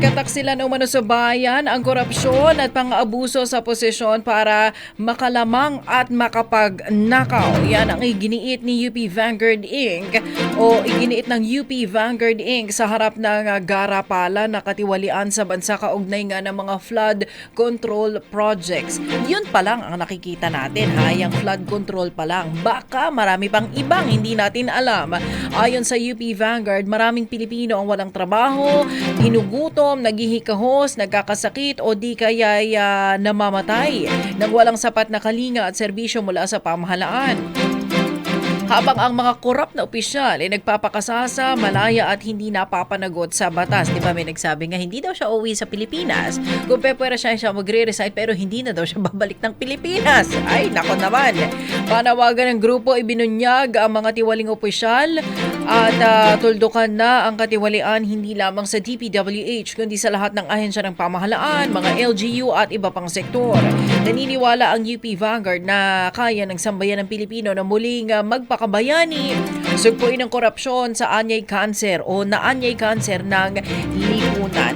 Nagkataksilan umano sa bayan ang korupsyon at pang-abuso sa posisyon para makalamang at makapagnakaw. Yan ang iginiit ni UP Vanguard Inc. o iginiit ng UP Vanguard Inc. sa harap ng uh, garapala na katiwalian sa bansa kaugnay nga ng mga flood control projects. Yun pa lang ang nakikita natin, hayang flood control pa lang. Baka marami pang ibang hindi natin alam. Ayon sa UP Vanguard, maraming Pilipino ang walang trabaho, ginugutom, naghihikahos, nagkakasakit o di kaya ah, namamatay nang walang sapat na kalinga at serbisyo mula sa pamahalaan. Habang ang mga korap na opisyal ay nagpapakasasa, malaya at hindi napapanagot sa batas. Di ba may nagsabi nga hindi daw siya uwi sa Pilipinas. Kung pwera siya siya magre-resign pero hindi na daw siya babalik ng Pilipinas. Ay, nako naman. Panawagan ng grupo ibinunyag ang mga tiwaling opisyal at ah, tuldukan na ang katiwalian hindi lamang sa DPWH kundi sa lahat ng ahensya ng pamahalaan, mga LGU at iba pang sektor. Naniniwala ang UP Vanguard na kaya ng sambayan ng Pilipino na muling ah, magpakabayani, sugpuin ng korupsyon sa anyay cancer o naanyay cancer ng lipunan.